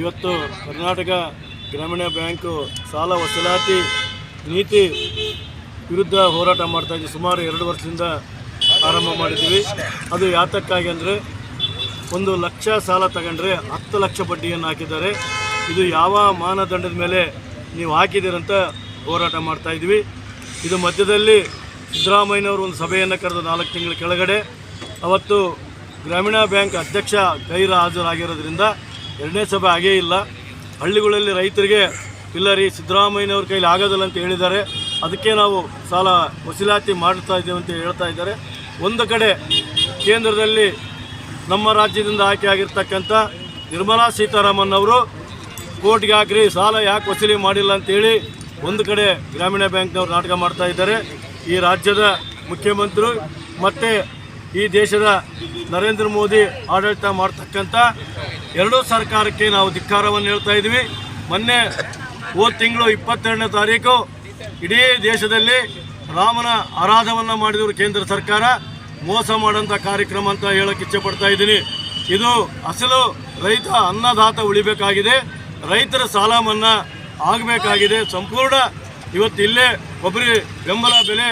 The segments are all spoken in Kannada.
ಇವತ್ತು ಕರ್ನಾಟಕ ಗ್ರಾಮೀಣ ಬ್ಯಾಂಕು ಸಾಲ ವಸೂಲಾತಿ ನೀತಿ ವಿರುದ್ಧ ಹೋರಾಟ ಮಾಡ್ತಾ ಇದ್ದೀವಿ ಸುಮಾರು ಎರಡು ವರ್ಷದಿಂದ ಆರಂಭ ಮಾಡಿದ್ದೀವಿ. ಅದು ಯಾತಕ್ಕಾಗಿ ಅಂದರೆ ಒಂದು ಲಕ್ಷ ಸಾಲ ತಗೊಂಡ್ರೆ ಹತ್ತು ಲಕ್ಷ ಬಡ್ಡಿಯನ್ನು ಹಾಕಿದ್ದಾರೆ. ಇದು ಯಾವ ಮಾನದಂಡದ ಮೇಲೆ ನೀವು ಹಾಕಿದ್ದೀರಂತ ಹೋರಾಟ ಮಾಡ್ತಾ ಇದ್ವಿ ಇದು ಮಧ್ಯದಲ್ಲಿ ಸಿದ್ದರಾಮಯ್ಯನವರು ಒಂದು ಸಭೆಯನ್ನು ಕರೆದು ನಾಲ್ಕು ತಿಂಗಳ ಕೆಳಗಡೆ. ಅವತ್ತು ಗ್ರಾಮೀಣ ಬ್ಯಾಂಕ್ ಅಧ್ಯಕ್ಷ ಗೈರ ಹಾಜರಾಗಿರೋದ್ರಿಂದ ಎರಡನೇ ಸಭೆ ಆಗೇ ಇಲ್ಲ. ಹಳ್ಳಿಗಳಲ್ಲಿ ರೈತರಿಗೆ, ಇಲ್ಲ ರೀ, ಸಿದ್ದರಾಮಯ್ಯನವ್ರ ಕೈಲಿ ಆಗೋದಿಲ್ಲ ಅಂತ ಹೇಳಿದ್ದಾರೆ. ಅದಕ್ಕೆ ನಾವು ಸಾಲ ವಸೂಲಾತಿ ಮಾಡ್ತಾ ಇದ್ದೇವೆ ಅಂತ ಹೇಳ್ತಾ ಇದ್ದಾರೆ. ಒಂದು ಕಡೆ ಕೇಂದ್ರದಲ್ಲಿ ನಮ್ಮ ರಾಜ್ಯದಿಂದ ಆಯ್ಕೆ ಆಗಿರ್ತಕ್ಕಂಥ ನಿರ್ಮಲಾ ಸೀತಾರಾಮನ್ ಅವರು ಕೋರ್ಟ್ಗೆ ಹಾಕ್ರಿ, ಸಾಲ ಯಾಕೆ ವಸೂಲಿ ಮಾಡಿಲ್ಲ ಅಂತೇಳಿ ಒಂದು ಕಡೆ ಗ್ರಾಮೀಣ ಬ್ಯಾಂಕ್ನವ್ರು ನಾಟಕ ಮಾಡ್ತಾ ಇದ್ದಾರೆ. ಈ ರಾಜ್ಯದ ಮುಖ್ಯಮಂತ್ರಿ ಮತ್ತು ಈ ದೇಶದ ನರೇಂದ್ರ ಮೋದಿ ಆಡಳಿತ ಮಾಡ್ತಕ್ಕಂಥ ಎರಡೂ ಸರ್ಕಾರಕ್ಕೆ ನಾವು ಧಿಕ್ಕಾರವನ್ನು ಹೇಳ್ತಾ ಇದ್ವಿ ಮೊನ್ನೆ ಹೋದ ತಿಂಗಳು ಇಪ್ಪತ್ತೆರಡನೇ ತಾರೀಕು ಇಡೀ ದೇಶದಲ್ಲಿ ರಾಮನ ಆರಾಧವನ್ನು ಮಾಡಿದವರು ಕೇಂದ್ರ ಸರ್ಕಾರ. ಮೋಸ ಮಾಡೋಂಥ ಕಾರ್ಯಕ್ರಮ ಅಂತ ಹೇಳಕ್ಕೆ ಇಚ್ಛೆ ಪಡ್ತಾ ಇದ್ದೀನಿ. ಇದು ಅಸಲು ರೈತ ಅನ್ನದಾತ ಉಳಿಬೇಕಾಗಿದೆ. ರೈತರ ಸಾಲ ಮನ್ನಾ ಆಗಬೇಕಾಗಿದೆ. ಸಂಪೂರ್ಣ ಇವತ್ತು ಇಲ್ಲೇ ಕೊಬ್ಬರಿ ಬೆಂಬಲ ಬೆಲೆ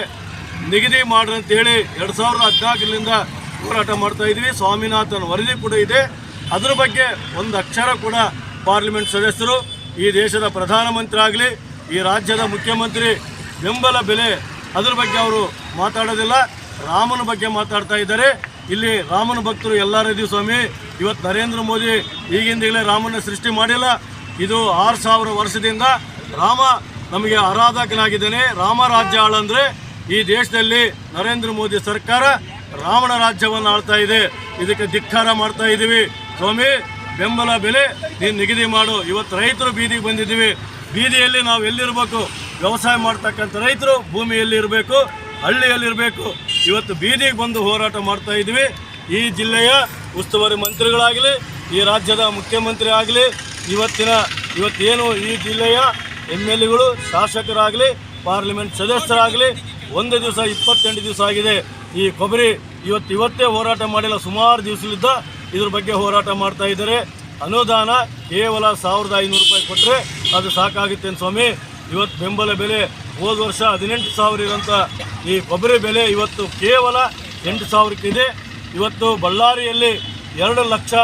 ನಿಗದಿ ಮಾಡ್ರಿ ಅಂತೇಳಿ ಎರಡು ಸಾವಿರದ ಹದಿನಾಲ್ಕರಿಂದ ಹೋರಾಟ ಮಾಡ್ತಾ ಇದ್ವಿ ಸ್ವಾಮಿನಾಥನ್ ವರದಿ ಕೂಡ ಇದೆ. ಅದ್ರ ಬಗ್ಗೆ ಒಂದು ಅಕ್ಷರ ಕೂಡ ಪಾರ್ಲಿಮೆಂಟ್ ಸದಸ್ಯರು ಈ ದೇಶದ ಪ್ರಧಾನಮಂತ್ರಿ ಆಗಲಿ ಈ ರಾಜ್ಯದ ಮುಖ್ಯಮಂತ್ರಿ ಬೆಂಬಲ ಬೆಲೆ ಅದರ ಬಗ್ಗೆ ಅವರು ಮಾತಾಡೋದಿಲ್ಲ. ರಾಮನ ಬಗ್ಗೆ ಮಾತಾಡ್ತಾ ಇದ್ದಾರೆ. ಇಲ್ಲಿ ರಾಮನ ಭಕ್ತರು ಎಲ್ಲರಿದ್ದೀವಿ ಸ್ವಾಮಿ, ಇವತ್ತು ನರೇಂದ್ರ ಮೋದಿ ಈಗಿಂದಲೇ ರಾಮನ ಸೃಷ್ಟಿ ಮಾಡಿಲ್ಲ. ಇದು ಆರು ಸಾವಿರ ವರ್ಷದಿಂದ ರಾಮ ನಮಗೆ ಆರಾಧಕನಾಗಿದ್ದಾನೆ. ರಾಮ ರಾಜ್ಯ ಆಳಂದ್ರೆ ಈ ದೇಶದಲ್ಲಿ ನರೇಂದ್ರ ಮೋದಿ ಸರ್ಕಾರ ರಾಮನ ರಾಜ್ಯವನ್ನು ಆಳ್ತಾ ಇದೆ. ಇದಕ್ಕೆ ಧಿಕ್ಕಾರ ಮಾಡ್ತಾ ಇದ್ದೀವಿ ಸ್ವಾಮಿ, ಬೆಂಬಲ ಬೆಲೆ ನೀನು ನಿಗದಿ ಮಾಡು. ಇವತ್ತು ರೈತರು ಬೀದಿಗೆ ಬಂದಿದ್ದೀವಿ. ಬೀದಿಯಲ್ಲಿ ನಾವು ಎಲ್ಲಿರಬೇಕು? ವ್ಯವಸಾಯ ಮಾಡ್ತಕ್ಕಂಥ ರೈತರು ಭೂಮಿಯಲ್ಲಿ ಇರಬೇಕು ಹಳ್ಳಿಯಲ್ಲಿರಬೇಕು ಇವತ್ತು ಬೀದಿಗೆ ಬಂದು ಹೋರಾಟ ಮಾಡ್ತಾ ಇದ್ದೀವಿ. ಈ ಜಿಲ್ಲೆಯ ಉಸ್ತುವಾರಿ ಮಂತ್ರಿಗಳಾಗಲಿ, ಈ ರಾಜ್ಯದ ಮುಖ್ಯಮಂತ್ರಿ ಆಗಲಿ, ಇವತ್ತಿನ, ಇವತ್ತೇನು ಈ ಜಿಲ್ಲೆಯ ಎಂ ಎಲ್ ಎಗಳು ಶಾಸಕರಾಗಲಿ, ಪಾರ್ಲಿಮೆಂಟ್ ಸದಸ್ಯರಾಗಲಿ, ಒಂದು ದಿವಸ, ಇಪ್ಪತ್ತೆಂಟು ದಿವಸ ಆಗಿದೆ. ಈ ಕೊಬ್ಬರಿ ಇವತ್ತು ಇವತ್ತೇ ಹೋರಾಟ ಮಾಡಿಲ್ಲ. ಸುಮಾರು ದಿವಸಲಿದ್ದ ಇದ್ರ ಬಗ್ಗೆ ಹೋರಾಟ ಮಾಡ್ತಾ ಇದ್ದಾರೆ. ಅನುದಾನ ಕೇವಲ ಸಾವಿರದ ಐನೂರು ರೂಪಾಯಿ ಕೊಟ್ಟರೆ ಅದು ಸಾಕಾಗುತ್ತೆ ಸ್ವಾಮಿ? ಇವತ್ತು ಬೆಂಬಲ ಬೆಲೆ, ಹೋದ ವರ್ಷ ಹದಿನೆಂಟು ಸಾವಿರ ಇರೋಂಥ ಈ ಕೊಬ್ಬರಿ ಬೆಲೆ ಇವತ್ತು ಕೇವಲ ಎಂಟು ಸಾವಿರಕ್ಕಿದೆ ಇವತ್ತು ಬಳ್ಳಾರಿಯಲ್ಲಿ ಎರಡು ಲಕ್ಷ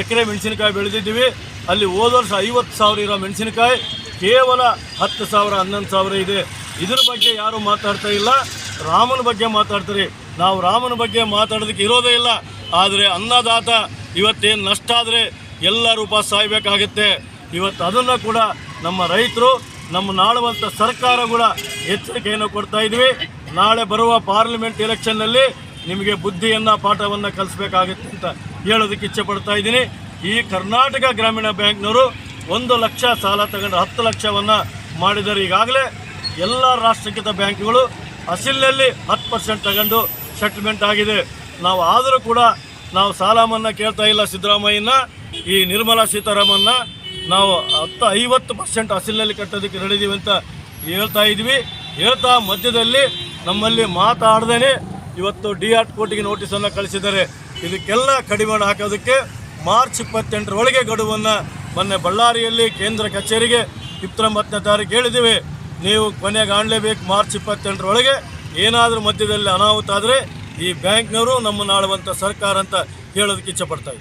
ಎಕರೆ ಮೆಣಸಿನಕಾಯಿ ಬೆಳೆದಿದ್ದೀವಿ. ಅಲ್ಲಿ ಹೋದ ವರ್ಷ ಐವತ್ತು ಸಾವಿರ ಇರೋ ಮೆಣಸಿನಕಾಯಿ ಕೇವಲ ಹತ್ತು ಸಾವಿರ, ಹನ್ನೊಂದು ಸಾವಿರ ಇದೆ. ಇದ್ರ ಬಗ್ಗೆ ಯಾರೂ ಮಾತಾಡ್ತಾ ಇಲ್ಲ. ರಾಮನ ಬಗ್ಗೆ ಮಾತಾಡ್ತಾರೆ. ನಾವು ರಾಮನ ಬಗ್ಗೆ ಮಾತಾಡೋದಕ್ಕೆ ಇರೋದೇ ಇಲ್ಲ. ಆದರೆ ಅನ್ನದಾತ ಇವತ್ತೇನು ನಷ್ಟ ಆದರೆ ಎಲ್ಲ ರೂಪ ಸಾಯ್ಬೇಕಾಗುತ್ತೆ. ಇವತ್ತು ಅದನ್ನು ಕೂಡ ನಮ್ಮ ರೈತರು, ನಮ್ಮ ನಾಳುವಂಥ ಸರ್ಕಾರ ಕೂಡ ಎಚ್ಚರಿಕೆಯನ್ನು ಕೊಡ್ತಾ ಇದ್ವಿ. ನಾಳೆ ಬರುವ ಪಾರ್ಲಿಮೆಂಟ್ ಎಲೆಕ್ಷನ್ನಲ್ಲಿ ನಿಮಗೆ ಬುದ್ಧಿಯನ್ನು, ಪಾಠವನ್ನು ಕಲಿಸ್ಬೇಕಾಗುತ್ತೆ ಅಂತ ಹೇಳೋದಕ್ಕೆ ಇಚ್ಛೆ ಪಡ್ತಾ ಇದ್ದೀನಿ. ಈ ಕರ್ನಾಟಕ ಗ್ರಾಮೀಣ ಬ್ಯಾಂಕ್ನವರು ಒಂದು ಲಕ್ಷ ಸಾಲ ತಗೊಂಡು ಹತ್ತು ಲಕ್ಷವನ್ನು ಮಾಡಿದರೆ ಈಗಾಗಲೇ ಎಲ್ಲ ರಾಷ್ಟ್ರೀಕೃತ ಬ್ಯಾಂಕ್ಗಳು ಅಸಿಲ್ನಲ್ಲಿ ಹತ್ತು ಪರ್ಸೆಂಟ್ ತಗೊಂಡು ಸೆಟ್ಲ್ಮೆಂಟ್ ಆಗಿದೆ. ನಾವು ಆದರೂ ಕೂಡ ನಾವು ಸಾಲ ಮನ್ನಾ ಕೇಳ್ತಾ ಇಲ್ಲ ಸಿದ್ದರಾಮಯ್ಯನ. ಈ ನಿರ್ಮಲಾ ಸೀತಾರಾಮನ್ನ ನಾವು ಹತ್ತು ಐವತ್ತು ಪರ್ಸೆಂಟ್ ಹಸಿಲಿನಲ್ಲಿ ಕಟ್ಟೋದಕ್ಕೆ ನಡೆದೀವಿ ಅಂತ ಹೇಳ್ತಾ ಇದ್ವಿ. ಹೇಳ್ತಾ ಮಧ್ಯದಲ್ಲಿ ನಮ್ಮಲ್ಲಿ ಮಾತಾಡ್ದೇ ಇವತ್ತು ಡಿ ಆರ್ ಕೋರ್ಟಿಗೆ ನೋಟಿಸನ್ನು ಕಳಿಸಿದ್ದಾರೆ. ಇದಕ್ಕೆಲ್ಲ ಕಡಿವಾಣ ಹಾಕೋದಕ್ಕೆ ಮಾರ್ಚ್ ಇಪ್ಪತ್ತೆಂಟರೊಳಗೆ ಗಡುವನ್ನು ಮೊನ್ನೆ ಬಳ್ಳಾರಿಯಲ್ಲಿ ಕೇಂದ್ರ ಕಚೇರಿಗೆ ಇಪ್ಪತ್ತೊಂಬತ್ತನೇ ತಾರೀಕು ಹೇಳಿದ್ದೀವಿ. ನೀವು ಕೊನೆಗೆ ಆಣಲೇಬೇಕು ಮಾರ್ಚ್ ಇಪ್ಪತ್ತೆಂಟರೊಳಗೆ ಏನಾದರೂ ಮಧ್ಯದಲ್ಲಿ ಅನಾಹುತ ಆದರೆ ಈ ಬ್ಯಾಂಕ್ನವರು ನಮ್ಮನ್ನು ಆಳುವಂಥ ಸರ್ಕಾರ ಅಂತ ಹೇಳೋದಕ್ಕೆ ಇಚ್ಛೆ ಪಡ್ತಾ